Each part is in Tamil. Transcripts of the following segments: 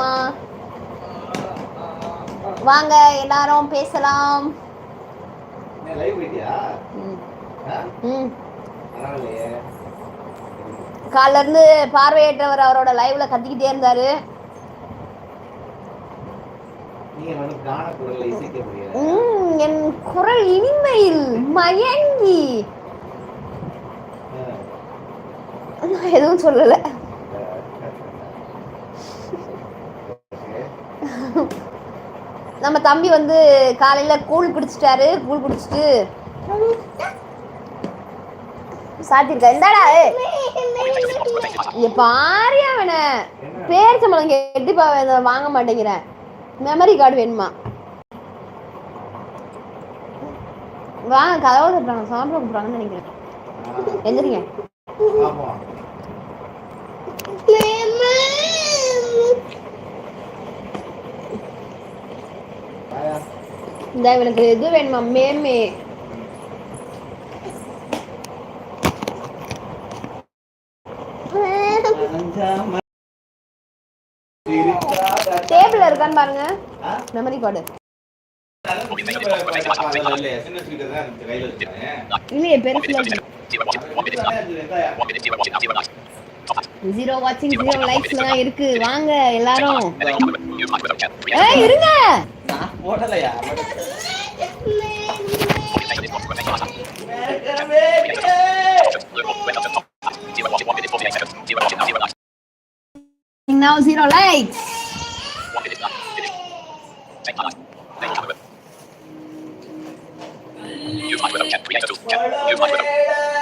பேசலாமா? வாங்க எல்லாரும் பேசலாம். காலைல இருந்து பார்வையற்றவர் அவரோட லைவ்ல கத்திக்கிட்டே இருந்தாரு. என் குரல் இனிமையில் மயங்கி. எதுவும் சொல்லல. நம்ம தம்பி வந்து காலையில கூழ் குடிச்சிட்டாரு. கூழ் குடிச்சிட்டு சாத்திருக்கா? இந்தாடா ஏய். இங்க பாரு அவன பேரிச்சம்பளம் கெட்டிப்பா வாங்க மாட்டேங்கிறேன் மெமரி கார்டு வேணுமா? வாங்க கதவை தட்டுறாங்க. சாப்பிட கூப்பிடுறாங்கன்னு நினைக்கிறேன். எந்திரிங்க ஆமா. இந்த இவனுக்கு இது வேணுமா? மேமே அஞ்சாம சிரிக்காத டேபிள் இருக்கான்னு பாருங்க. மெமரி கார்டு இல்லையே, சின்ன பெருசுல ஜீரோ வாட்சிங் ஜீரோ லைக்ஸ்ல தான் இருக்கு. வாங்க எல்லாரும். ஏய் இருங்க. മോഡലയാ Now zero likes. Use my Twitter. Create a tool. Use my Twitter.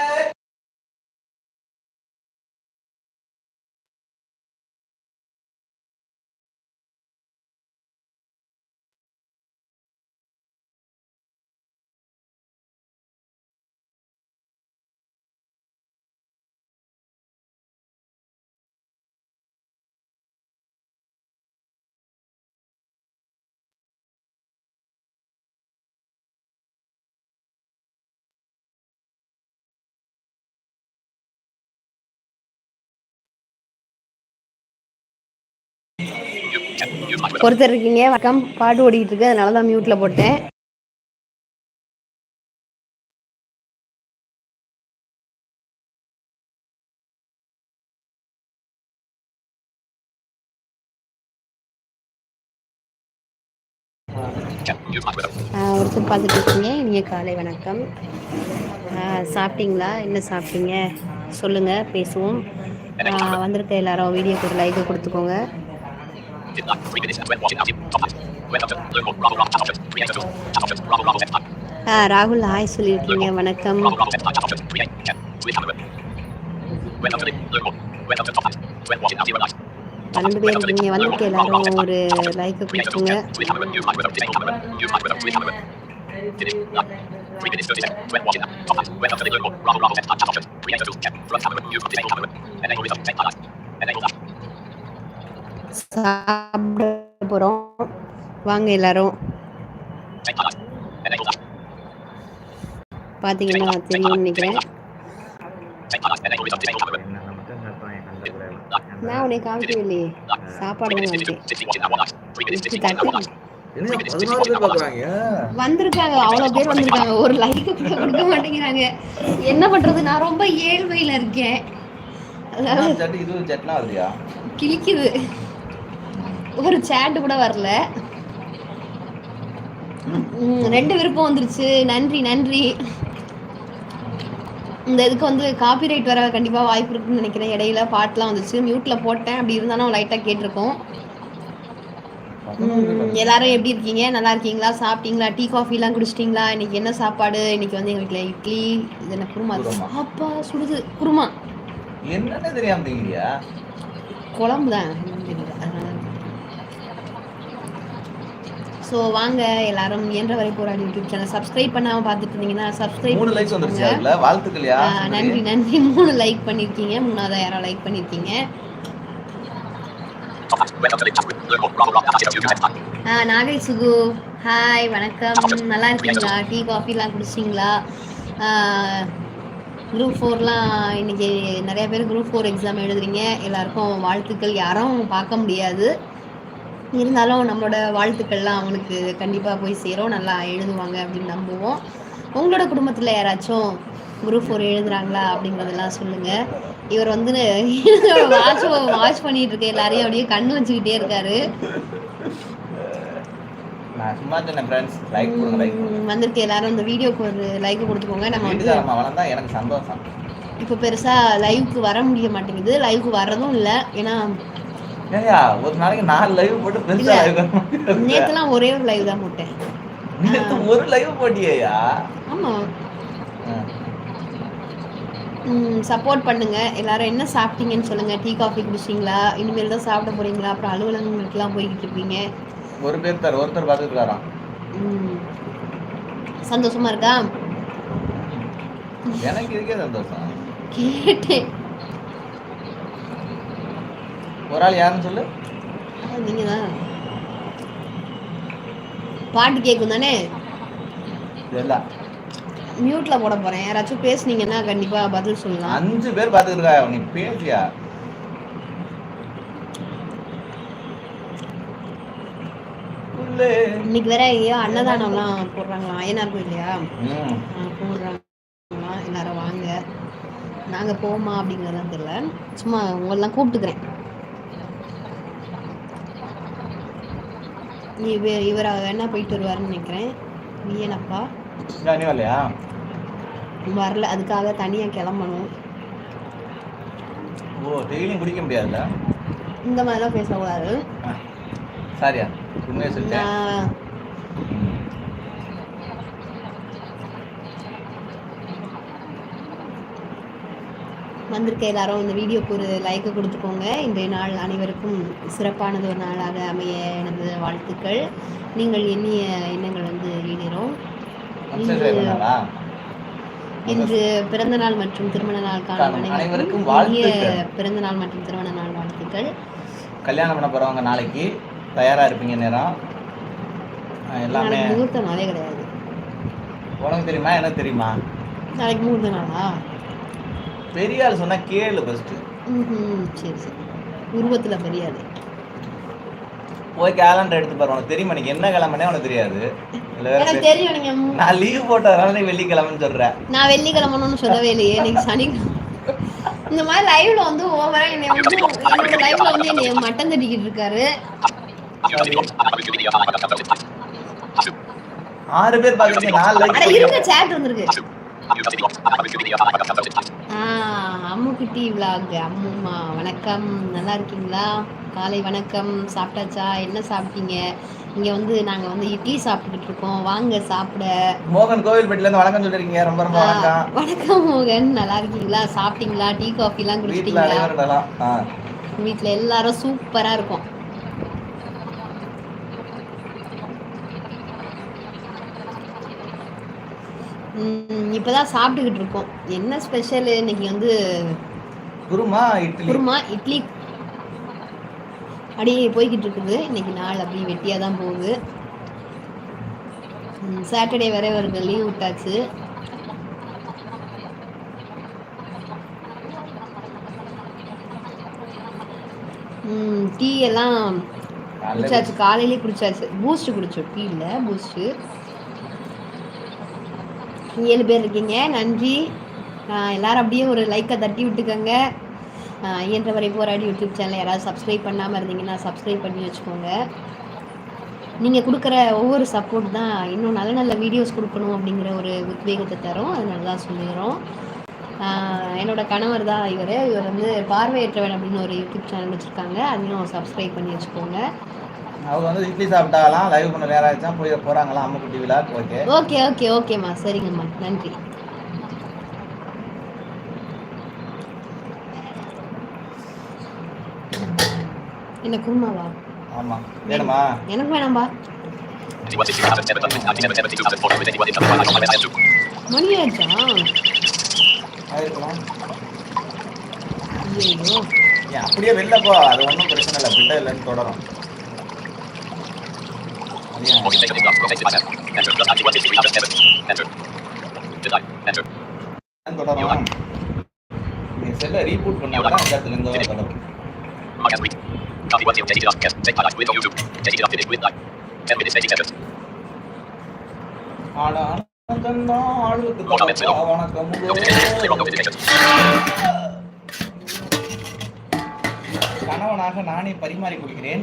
ஒருத்தர் இருக்கீங்க வணக்கம். பாட்டு ஓடிட்டு இருக்கு அதனால தான் மியூட்ல போட்டேன். ஆஹ் ஒருத்தர் பார்த்துட்டு இருக்கீங்க. இனிய காலை வணக்கம். ஆஹ் சாப்பிட்டீங்களா? என்ன சாப்பிட்டீங்க? சொல்லுங்க பேசுவோம். ஆஹ் வந்திருக்க எல்லாரும் வீடியோக்கு ஒரு லைக் கொடுத்துக்கோங்க. ஆ ராகுல் ஹாய் சொல்லியிருக்கீங்க வணக்கம். பன்னெண்டு பேர் இருக்கீங்க வந்திருக்க எல்லாரும் ஒரு லைக் கொடுத்துக்கோங்க சாப்பிட போகிறோம் வாங்க எல்லாரும். பார்த்தீங்கன்னா தெரியும்னு நினைக்கிறேன். நான் உன்னை காமிக்கவே இல்லையே சாப்பாடு வந்திருக்காங்க. அவ்வளவு பேர் வந்திருக்காங்க. ஒரு லைக் கூட கொடுக்க மாட்டேங்கிறாங்க. என்ன பண்றது? நான் ரொம்ப ஏழ்மையில இருக்கேன். கிழிக்குது. ஒரு சேட் கூட வரல. ரெண்டு விருப்பம் வந்துருச்சு. நன்றி நன்றி. இந்த இதுக்கு வந்து காப்பிரைட் வர கண்டிப்பா வாய்ப்பு இருக்குன்னு நினைக்கிறேன். இடையில பாட்டுலாம் வந்துச்சு. மியூட்ல போட்டேன். அப்படி இருந்தாலும் லைட்டா கேட்டிருக்கோம். எல்லாரும் எப்படி இருக்கீங்க? நல்லா இருக்கீங்களா? சாப்பிட்டீங்களா? டீ காஃபிலாம் குடிச்சிட்டிங்களா? இன்னைக்கு என்ன சாப்பாடு? இன்னைக்கு வந்து எங்க வீட்டில் இட்லி இது என்ன குருமா. அப்பா சுடுது குருமா. என்னன்னு தெரியாம குழம்பு தான் ஸோ வாங்க எல்லாரும் இயன்ற வரை போராடி யூடியூப் சேனல் சப்ஸ்கிரைப் பண்ணாம பார்த்துட்டு இருந்தீங்கன்னா சப்ஸ்கிரைப் மூணு லைக்ஸ் வந்துருச்சு அதுல. வாழ்த்துக்கள்யா நன்றி நன்றி. மூணு லைக் பண்ணியிருக்கீங்க மூணாவது யாரோ லைக் பண்ணியிருக்கீங்க நாகை சுகு. ஹாய் வணக்கம். நல்லா இருக்கீங்களா? டீ காஃபிலாம் குடிச்சிங்களா குரூப் ஃபோர்லாம் இன்னைக்கு நிறைய பேர் குரூப் ஃபோர் எக்ஸாம் எழுதுறீங்க. எல்லாருக்கும் வாழ்த்துக்கள். யாரும் பார்க்க முடியாது. இருந்தாலும் நம்மளோட வாழ்த்துக்கள்லாம் அவனுக்கு கண்டிப்பாக போய் சேரும். நல்லா எழுதுவாங்க அப்படின்னு நம்புவோம். உங்களோட குடும்பத்தில் யாராச்சும் குரூப் ஃபோர் எழுதுறாங்களா அப்படிங்கிறதெல்லாம் சொல்லுங்கள் இவர் வந்து வாட்ச் வாட்ச் பண்ணிட்டு இருக்க எல்லாரையும் அப்படியே கண்ணு வச்சுக்கிட்டே இருக்காரு. வந்திருக்க எல்லாரும் இந்த வீடியோக்கு ஒரு லைக் கொடுத்துக்கோங்க. நம்ம வந்து எனக்கு சந்தோஷம். இப்போ பெருசாக லைவுக்கு வர முடிய மாட்டேங்குது. லைவுக்கு வர்றதும் இல்லை. ஏன்னா ஏயா ஒரு நாளைக்கு நாலு லைவ் போட்டு பெருசா. லைவ் நேற்றுலாம் ஒரே ஒரு லைவ் தான் போட்டேன். நேத்து ஒரு லைவ் போட்டியா ஆமாம் சப்போர்ட் பண்ணுங்க. எல்லாரும் என்ன சாப்பிட்டீங்கன்னு சொல்லுங்க. டீ காஃபி குடிச்சிங்களா இனிமேல் தான் சாப்பிட போறீங்களா? அப்புறம் அலுவலகங்களுக்குலாம் போய்கிட்டு இருப்பீங்க ஒரு பேர் தர ஒருத்தர் பார்த்துட்டு இருக்காராம் ம். சந்தோஷமா இருக்கா? எனக்கு இருக்கே சந்தோஷம்? கேட்டேன். ஒரு ஆள் யாருன்னு சொல்லு. நீங்க தான் பாட்டு கேட்கும் தானே? எல்லாம் மியூட்ல போட போறேன். யாராச்சும் பேசுனீங்கன்னா கண்டிப்பா பதில் சொல்லலாம். அஞ்சு பேர் இருக்கா நீ பேசியா. இன்னைக்கு வேற ஐயோ அன்னதானம்லாம் போடுறாங்களாம் ஐயனார். ஆ, போடுறாங்களாம் எல்லாரும் வாங்க. நாங்க போமா அப்படிங்கறதான் தெரியல. சும்மா உங்களெல்லாம் கூப்பிட்டுக்கிறேன். இவ- இவர் வேணா போயிட்டு வருவாருன்னு நினைக்கிறேன். வியனப்பா. வரலையா? வரல. அதுக்காக தனியா கிளம்பணும். ஓ டெய்லியும் குடிக்க முடியாதுல்ல? இந்த மாதிரிலாம் பேசக்கூடாது. சாரியா உண்மையை சொல்லிட்டேன். வந்திருக்க எல்லாரும் இந்த வீடியோக்கு ஒரு லைக் கொடுத்துக்கோங்க. இன்றைய நாள் அனைவருக்கும் சிறப்பானது ஒரு நாளாக அமைய எனது வாழ்த்துக்கள். நீங்கள் எண்ணிய எண்ணங்கள் வந்து ஈடேறும்? இன்று பிறந்த நாள் மற்றும் திருமண நாள் காணும் அனைவருக்கும் பிறந்த நாள் மற்றும் திருமண நாள் வாழ்த்துக்கள். கல்யாணம் பண்ண போறவங்க நாளைக்கு தயாரா இருப்பீங்க நேரம் எல்லாமே முகூர்த்த நாளே கிடையாது. உனக்கு தெரியுமா? எனக்கு தெரியுமா? நாளைக்கு முகூர்த்த நாளா? பெரிய ஆள் சொன்னா கேளு ஃபர்ஸ்ட் சரி சரி. உருவத்தில் பெரியாது போய் கேலண்டர் எடுத்து பாரு. உனக்கு தெரியுமா நீங்க என்ன கிழமைனே உனக்கு தெரியாது. எனக்கு தெரியும் நீங்க நான் லீவ் போட்டதுனால நீ வெள்ளிக்கிழமைன்னு சொல்ற. நான் வெள்ளிக்கிழமணும்னு சொல்லவே இல்லையே. இன்னைக்கு சனி இந்த மாதிரி லைவ்ல வந்து ஓவரா என்னை வந்து என்னோட லைவ்ல வந்து என்னை மட்டம் தட்டிக்கிட்டு இருக்காரு. ஆறு பேர் பாக்குறீங்க நாலு இருங்க சேட் வந்திருக்கு. அம்முக்குட்டி விலாக் அம்முமா வணக்கம். நல்லா இருக்கீங்களா? காலை வணக்கம். சாப்பிட்டாச்சா? என்ன சாப்பிட்டீங்க? இங்க வந்து நாங்க வந்து இட்லி சாப்பிட்டுக்கிட்டு இருக்கோம். வாங்க சாப்பிட. மோகன் கோவில்பட்டில இருந்து வணக்கம் சொல்லிருக்கீங்க. ரொம்ப ரொம்ப வணக்கம். வணக்கம் மோகன். நல்லா இருக்கீங்களா? சாப்பிட்டீங்களா? டீ காஃபி எல்லாம் குடிச்சிட்டீங்களா. வீட்ல எல்லாரும் சூப்பரா இருக்கும். ம், இப்பதான் சாப்பிட்டுக்கிட்டு இருக்கோம். என்ன ஸ்பெஷல் இன்னைக்கு வந்து குருமா இட்லி. குருமா இட்லி. அப்படியே போய்கிட்டு இருக்குது. இன்னைக்கு நாள் அப்படியே வெட்டியா தான் போகுது சாட்டர்டே வேற வருது லீவ் விட்டாச்சு. டீ எல்லாம் குடிச்சாச்சு காலையிலே குடிச்சாச்சு. பூஸ்ட் குடிச்சோம். டீ இல்லை பூஸ்ட் ஏழு பேர் இருக்கீங்க. நன்றி. எல்லாரும் அப்படியே ஒரு லைக்கை தட்டி விட்டுக்கோங்க. ஆஹ் இயன்றவரை போராடி யூடியூப் சேனல் யாராவது சப்ஸ்கிரைப் பண்ணாமல் இருந்தீங்கன்னா சப்ஸ்கிரைப் பண்ணி வச்சுக்கோங்க. நீங்கள் கொடுக்குற ஒவ்வொரு சப்போர்ட் தான் இன்னும் நல்ல நல்ல வீடியோஸ் கொடுக்கணும் அப்படிங்கிற ஒரு உத்வேகத்தை தரும். அதனால தான் சொல்லிடுறோம் என்னோட கணவர் தான் இவர். இவர் வந்து பார்வையற்றவன் அப்படின்னு ஒரு யூடியூப் சேனல் வச்சுருக்காங்க. அதையும் சப்ஸ்கிரைப் பண்ணி வச்சுக்கோங்க. அவங்க வந்து இட்லி சாப்பிட்டாலாம் லைவ் பண்ண நேரம் ஆச்சா போய் போறாங்களாம் அம்முக்குட்டி விழா. ஓகே. ஓகே ஓகே ஓகேம்மா. சரிங்கம்மா. நன்றி. என்ன குருமாவா? ஆமா. வேணுமா? எனக்கு வேணாம்பா. மணி ஆச்சா ஆயிருக்கலாம் ஐயோ அப்படியே வெளில போ. அது ஒன்றும் பிரச்சனை இல்லை. பிள்ளை இல்லைன்னு தொடரும். அது ஏன்? ஏன் தொடரும் நீ செல்லை ரீபூட் பண்ணா தான் அந்த இடத்துல இருந்து தொடரும் Copy one zero. Take it off. Yes. Take highlight. Window YouTube. Take it off. Finish with like. Ten minutes. Eighty seconds. ஆனா comments. Zero. Notifications. Zero notifications. கணவனாக நானே பரிமாறிக் கொள்கிறேன்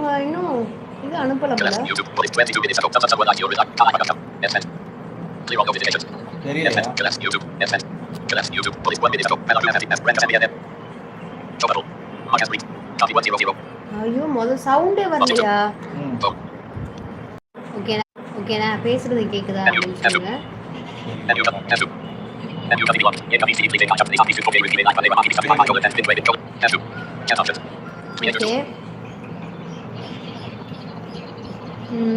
Copy one zero zero. ஐயோ முதல் சவுண்டே வரலையா? ஓகேண்ணா ஓகேண்ணா பேசுறது கேக்குதா அப்படின்னு சொல்லுங்க. And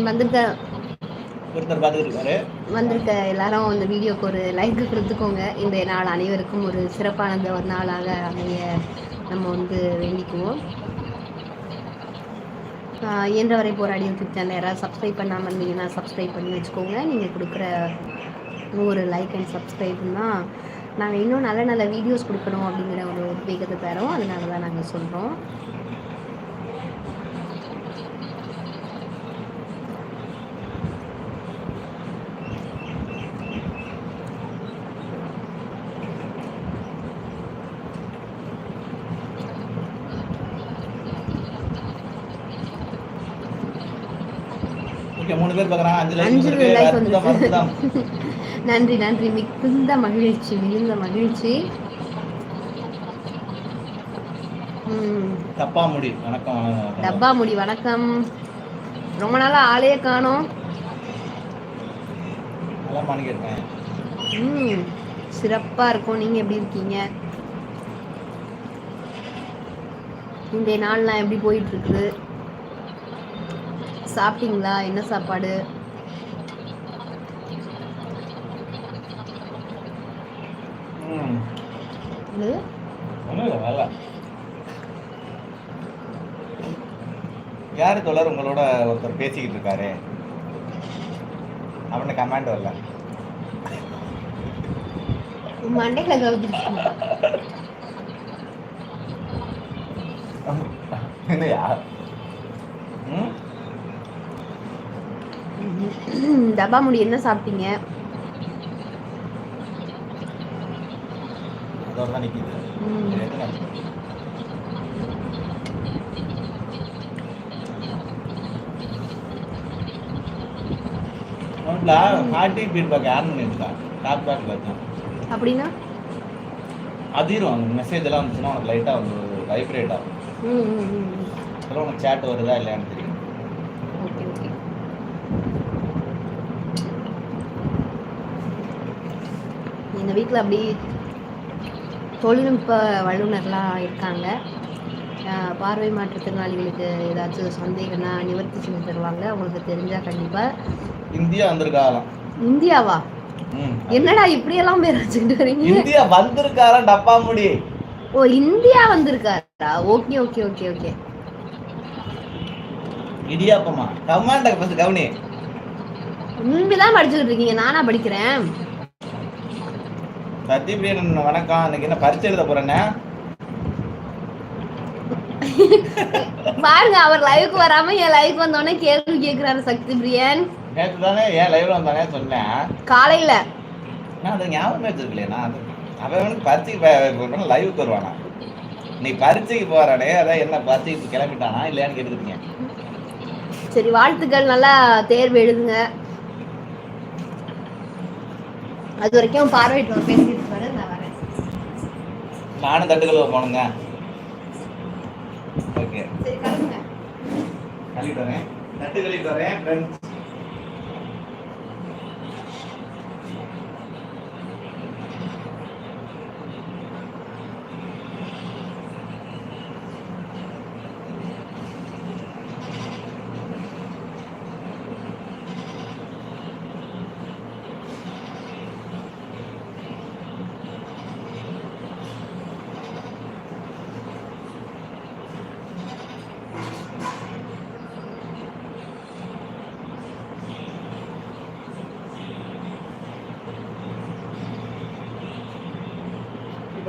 வந்திருக்க வந்திருக்க எல்லாரும் இந்த வீடியோக்கு ஒரு லைக் கொடுத்துக்கோங்க. இந்த நாள் அனைவருக்கும் ஒரு சிறப்பானது ஒரு நாளாக அமைய நம்ம வந்து வேண்டிக்குவோம். இயன்றவரை போராடி யூடியூப் சேனல் யாராவது சப்ஸ்கிரைப் பண்ணாமல் இருந்தீங்கன்னா சப்ஸ்கிரைப் பண்ணி வச்சுக்கோங்க. நீங்கள் கொடுக்குற ஒரு லைக் அண்ட் சப்ஸ்கிரைப் தான் நாங்கள் இன்னும் நல்ல நல்ல வீடியோஸ் கொடுக்கணும் அப்படிங்கிற ஒரு உத்வேகத்தை தரோம். அதனால தான் நாங்கள் சொல்கிறோம் மூணு பேர் பார்க்குறாங்க. அஞ்சு லைக் அற்புதம். நன்றி நன்றி. மிகுந்த மகிழ்ச்சி மிகுந்த மகிழ்ச்சி. ம். தப்பா முடி. வணக்கம் டப்பா முடி வணக்கம். ரொம்ப நாளா ஆளே காணோம். ம். சிறப்பா இருக்கும். நீங்க எப்படி இருக்கீங்க? இன்றைய நாள்லாம் எப்படி போயிட்டு இருக்குது? சாப்பிட்டீங்களா? என்ன சாப்பாடு? யார் தொடர் உங்களோட ஒருத்தர் பேசிக்கிட்டு இருக்காரு? அவனுக்கு கமாண்ட் வரல. மண்டையில கவுத்துருக்கீங்க என்னையா ம் டப்பா முடி என்ன சாப்பிட்டீங்க அதோட தான் நிற்கிது ம். ஹார்ட்டி ஃபீட்பேக் யார் டாப் பேக்கில் வச்சான் அப்படின்னா? அதிரும் மெசேஜ் எல்லாம் வந்துச்சுன்னா உனக்கு லைட்டாக வந்து வைப்ரேட் ஆகும். உனக்கு சேட் வருதா இல்லையான்னு தெரியும் ஓகே ஓகே எங்கள் வீட்டில் அப்படி தொழில்நுட்ப வல்லுநர்லாம் இருக்காங்க. பார்வை மாற்றுத்திறனாளிகளுக்கு ஏதாச்சும் சந்தேகம்னா நிவர்த்தி செஞ்சு தருவாங்க. அவங்களுக்கு தெரிஞ்சால் கண்டிப்பாக இந்தியா வந்திருக்காராம் இந்தியாவா? என்னடா இப்படியெல்லாம் பேர் வச்சுக்கிட்டு வரீங்க? இந்தியா வந்திருக்காராம் டப்பா முடி ஓ India வந்திருக்காரா? Okay okay okay okay. இடியாப்பமா? கமாண்ட ஃபர்ஸ்ட் கவனி. முன்பு தான் படிச்சுக்கிட்டு இருக்கீங்க. நானா படிக்கிறேன். சத்யபிரியன் வணக்கம். இன்னைக்கு என்ன பரிச்சை எழுத போறேன்னு? பாருங்க அவர் லைவுக்கு வராம என் லைவுக்கு வந்தோடனே கேள்வி கேக்குறாரு சக்தி பிரியன் நேற்று தானே ஏன் லைவ்ல வந்தானே சொன்னேன். காலையில. நான் அதை ஞாபகம் வச்சிருக்கலையே நான் அவன் பரீட்சைக்கு லைவுக்கு வருவானா? நீ பரீட்சைக்கு போறானே அதான் என்ன பரீட்சைக்கு கிளம்பிட்டானா இல்லையான்னு கேட்டுருக்கீங்க சரி வாழ்த்துக்கள். நல்லா தேர்வு எழுதுங்க. அது வரைக்கும் பார்வையிட்டு பேசிட்டு இருப்பாரு நான் வரேன். நானும் தட்டுக்கழுவ போனுங்க ஓகே சரி கிளம்புங்க கழுவிட்டு வரேன். தட்டு கழுவிட்டு வரேன். ஃப்ரெண்ட்ஸ்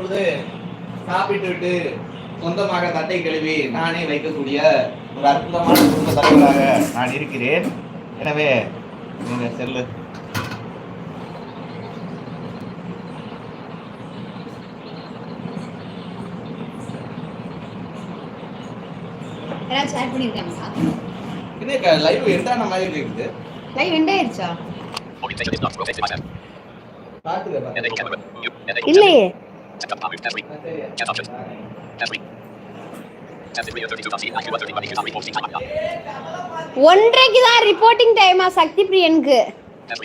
இப்பொழுது சாப்பிட்டு விட்டு சொந்தமாக தட்டை கழுவி நானே வைக்கக்கூடிய ஒரு அற்புதமான குடும்ப தலைவராக நான் இருக்கிறேன். எனவே நீங்க செல்லு. லைவ் எண்டான மாதிரி இருக்குது லைவ் எண்ட் ஆயிருச்சா? இல்லையே. Set up move. Test read. Chat options. Test read. Test video 32.c. IQ 131 equals reporting time. up. ஒன்றரைக்கு தான் ரிப்போர்ட்டிங் டைமா சக்தி பிரியனுக்கு Test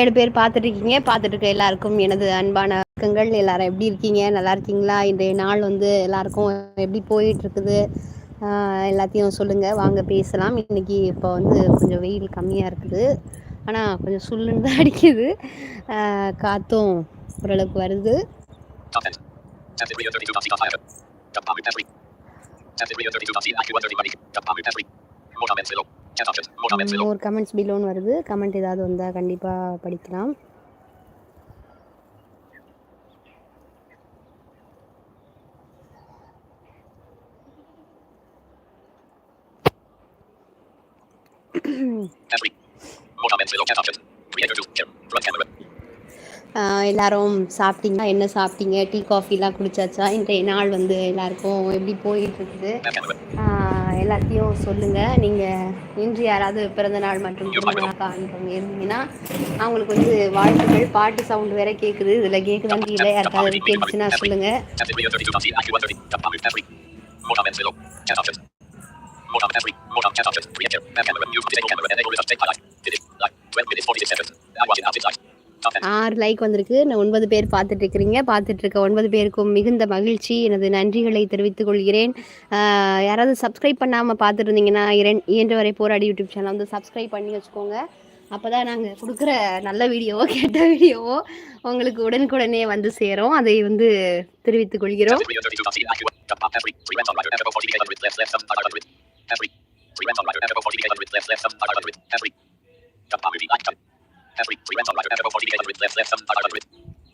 ஏழு பேர் பார்த்துட்ருக்கீங்க இருக்கீங்க எல்லாருக்கும் எனது அன்பான வணக்கங்கள். எல்லாரும் எப்படி இருக்கீங்க? நல்லா இருக்கீங்களா? இன்றைய நாள் வந்து எல்லாருக்கும் எப்படி போயிட்டுருக்குது? எல்லாத்தையும் சொல்லுங்கள் வாங்க பேசலாம். இன்னைக்கு இப்போ வந்து கொஞ்சம் வெயில் கம்மியாக இருக்குது. ஆனால் கொஞ்சம் சுல்லுன்னு தான் அடிக்குது. காற்றும் ஓரளவுக்கு வருது. Temperature 32.5 Temperature 32.5 Accurate 31 Temperature 32.5 ஒரு கமெண்ட்ஸ் பிலோன்னு வருது. கமெண்ட் ஏதாவது வந்தால் கண்டிப்பாக படிக்கலாம். ஆஹ் எல்லாரும் சாப்பிட்டீங்களா? என்ன சாப்பிட்டீங்க? டீ காஃபிலாம் குடிச்சாச்சா? இன்றைய நாள் வந்து எல்லாருக்கும் எப்படி போயிட்டு இருக்குது? எல்லாத்தையும் சொல்லுங்க. நீங்க இன்று யாராவது பிறந்த நாள் மற்றும் திருமண காண்பவங்க இருந்தீங்கன்னா அவங்களுக்கு வந்து வாழ்த்துக்கள் பாட்டு சவுண்ட் வேற கேக்குது. இதுல கேக்குதான்னு தெரியல. யாருக்காவது கேட்டுச்சுன்னா சொல்லுங்க. Test video 32.c. IQ 130. Chat power. Test week. More comments below. Chat options. More comments. Test week. More comments. Chat options. Creator. Left camera. View. Disable camera. Enable result. Take highlight. Finish. Live. 12 minutes 46 seconds. I watching. Half light. Top 10. ஆறு லைக் வந்திருக்கு நான் ஒன்பது பேர் பார்த்துட்டு இருக்கிறீங்க பார்த்துட்டு இருக்க ஒன்பது பேருக்கும் மிகுந்த மகிழ்ச்சி எனது நன்றிகளை தெரிவித்துக் கொள்கிறேன் ஆஹ் யாராவது சப்ஸ்கிரைப் பண்ணாமல் பார்த்துட்டு இருந்தீங்கன்னா இரண் இயன்றவரை போராடி யூடியூப் சேனல் வந்து சப்ஸ்கிரைப் பண்ணி வச்சுக்கோங்க அப்போ தான் நாங்கள் கொடுக்குற நல்ல வீடியோவோ கெட்ட வீடியோவோ உங்களுக்கு உடனுக்குடனே வந்து சேரும் அதை வந்து தெரிவித்துக் கொள்கிறோம் Test video 32.c. IQ 1. Chat power. Test week. Free rent on rider. FFO 40 800. Left left 7 500. Test week. Free rent on rider. FFO 40 800. Left left 7 500. Test week. Chat power. Like. Chat. Test week. Free rent on rider. FFO 40 800. Left left 7 500.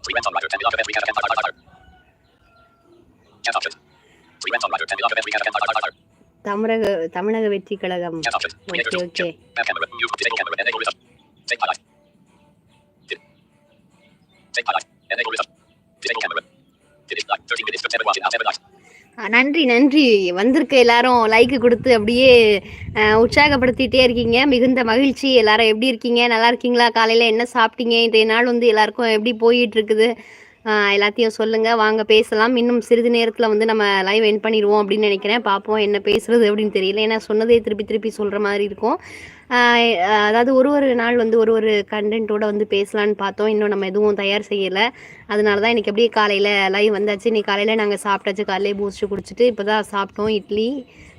Free rent on rider. 10 11 every kind of 10 500. Chat options. Free rent on rider. 10 11 every kind of 10 500. Tamilaga Tamilaga Vettri Kazhagam Chat options. Creator okay 2. Okay Left camera. View. Disable camera. Enable result. Take highlight. Did. Take highlight. Enable result. Disable camera. Did it like 13 minutes to 7 watching. Half 7 light. நன்றி நன்றி. வந்திருக்க எல்லாரும் லைக் கொடுத்து அப்படியே உற்சாகப்படுத்திட்டே இருக்கீங்க. மிகுந்த மகிழ்ச்சி. எல்லாரும் எப்படி இருக்கீங்க? நல்லா இருக்கீங்களா? காலையில் என்ன சாப்பிட்டீங்க? இன்றைய நாள் வந்து எல்லாருக்கும் எப்படி போயிட்டு இருக்குது? எல்லாத்தையும் சொல்லுங்க வாங்க பேசலாம் இன்னும் சிறிது நேரத்தில் வந்து நம்ம லைவ் என் பண்ணிடுவோம் அப்படின்னு நினைக்கிறேன் பார்ப்போம் என்ன பேசுறது அப்படின்னு தெரியல ஏன்னா சொன்னதே திருப்பி திருப்பி சொல்கிற மாதிரி இருக்கும் அதாவது ஒரு ஒரு நாள் வந்து ஒரு ஒரு கண்டென்ட்டோட வந்து பேசலான்னு பார்த்தோம் இன்னும் நம்ம எதுவும் தயார் செய்யலை அதனால தான் இன்றைக்கி அப்படியே காலையில் லைவ் வந்தாச்சு இன்னைக்கு காலையில் நாங்கள் சாப்பிட்டாச்சு காலையிலே பூஸ்ட்டு குடிச்சிட்டு இப்போ தான் சாப்பிட்டோம் இட்லி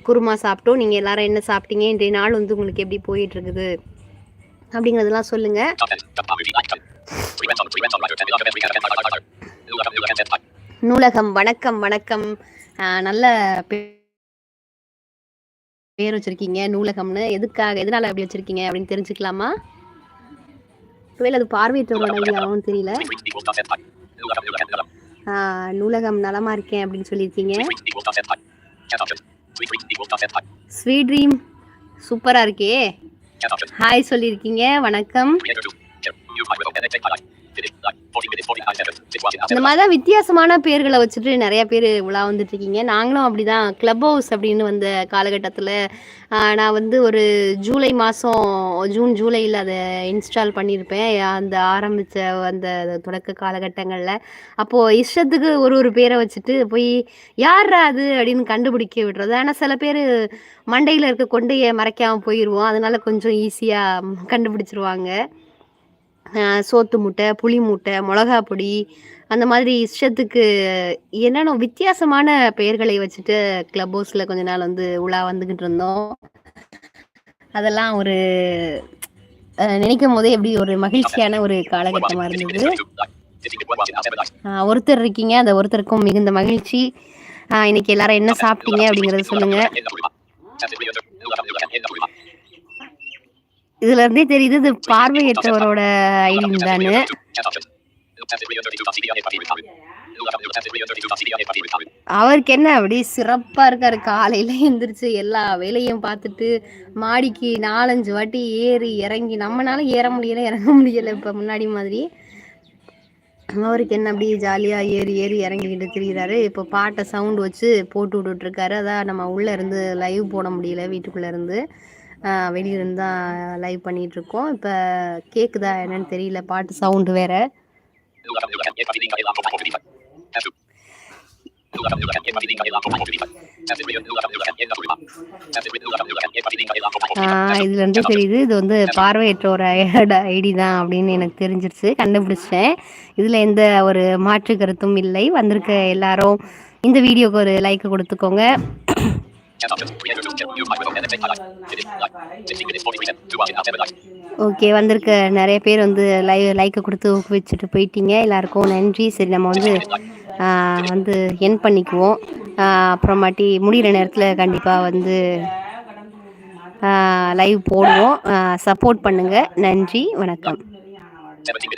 குருமா சாப்பிட்டோம் நீங்கள் எல்லாரும் என்ன சாப்பிட்டீங்க இன்றைய நாள் வந்து உங்களுக்கு எப்படி போயிட்டு இருக்குது அப்படிங்கிறதெல்லாம் சொல்லுங்கள் Content. Chat power. Like. Chat. Free rent on. Free rent on rider. 10 11 every kind of 10 500. Nula nula content type. நூலகம் வணக்கம் வணக்கம் நல்ல பேர் வச்சிருக்கீங்க நூலகம்னு எதுக்காக எதனால அப்படி வச்சிருக்கீங்க அப்படின்னு தெரிஞ்சுக்கலாமா ஒருவேளை அது பார்வையற்றவரோட ஐடியாவும் தெரியல நூலகம் நலமா இருக்கேன் அப்படின்னு சொல்லியிருக்கீங்க. ஸ்வீட் ட்ரீம் சூப்பரா இருக்கே. ஹாய் சொல்லியிருக்கீங்க வணக்கம் இந்த மாதிரி தான் வித்தியாசமான பேர்களை வச்சுட்டு நிறைய பேர் உலா வந்துட்டு இருக்கீங்க நாங்களும் அப்படிதான். கிளப் ஹவுஸ் அப்படின்னு வந்த காலகட்டத்தில் நான் வந்து ஒரு ஜூலை மாதம் ஜூன் ஜூலையில் அதை இன்ஸ்டால் பண்ணியிருப்பேன். அந்த ஆரம்பித்த அந்த தொடக்க காலகட்டங்களில். அப்போது இஷ்டத்துக்கு ஒரு ஒரு பேரை வச்சுட்டு போய் யார்ரா அது? அப்படின்னு கண்டுபிடிக்க விடுறது. ஆனால் சில பேர் மண்டையில் இருக்க கொண்டையை மறைக்காமல் போயிடுவோம் அதனால கொஞ்சம் ஈஸியாக கண்டுபிடிச்சிருவாங்க. சோத்து மூட்டை புளி மூட்டை மிளகா பொடி அந்த மாதிரி இஷ்டத்துக்கு என்னென்ன வித்தியாசமான பெயர்களை வச்சுட்டு கிளப் ஹவுஸில் கொஞ்ச நாள் வந்து உலா வந்துக்கிட்டு இருந்தோம். அதெல்லாம் ஒரு அஹ், நினைக்கும் போதே எப்படி ஒரு மகிழ்ச்சியான ஒரு காலகட்டமா இருந்தது. ஆஹ், ஒருத்தர் இருக்கீங்க அந்த ஒருத்தருக்கும் மிகுந்த மகிழ்ச்சி. ஆஹ், இன்னைக்கு எல்லாரும் என்ன சாப்பிட்டீங்க அப்படிங்கறத சொல்லுங்க. இதுல இருந்தே தெரியுது இது பார்வையற்றவரோட ஐடி தானு அவருக்கு என்ன அப்படி சிறப்பா இருக்காரு காலையில எந்திரிச்சு எல்லா வேலையும் பார்த்துட்டு மாடிக்கு நாலஞ்சு வாட்டி ஏறி இறங்கி நம்மனால ஏற முடியல இறங்க முடியல இப்ப முன்னாடி மாதிரி. அவருக்கு என்ன அப்படி ஜாலியா ஏறி ஏறி இறங்கிக்கிட்டு திரியிறாரு. இப்போ பாட்டை சவுண்ட் வச்சு போட்டு விட்டுட்டு இருக்காரு. அதான் நம்ம உள்ள இருந்து லைவ் போட முடியல வீட்டுக்குள்ள இருந்து. வெளியிருந்து தான் லைவ் பண்ணிட்டு இருக்கோம் இப்போ கேக்குதா என்னன்னு தெரியல. பாட்டு சவுண்டு வேற. இதுல இருந்து தெரியுது. இது வந்து பார்வையற்றோர் ஐடி தான் அப்படின்னு எனக்கு தெரிஞ்சிருச்சு. கண்டுபிடிச்சேன். இதுல எந்த ஒரு மாற்று கருத்தும் இல்லை. வந்திருக்க எல்லாரும் இந்த வீடியோக்கு ஒரு லைக் கொடுத்துக்கோங்க. ஓகே வந்திருக்க நிறைய பேர் வந்து லைவ் லைக்கை கொடுத்து ஊக்குவிச்சுட்டு போயிட்டீங்க. எல்லாருக்கும் நன்றி. சரி நம்ம வந்து வந்து என் பண்ணிக்குவோம். அப்புறமாட்டி முடிகிற நேரத்தில் கண்டிப்பாக வந்து லைவ் போடுவோம். சப்போர்ட் பண்ணுங்க. நன்றி வணக்கம். Seventeen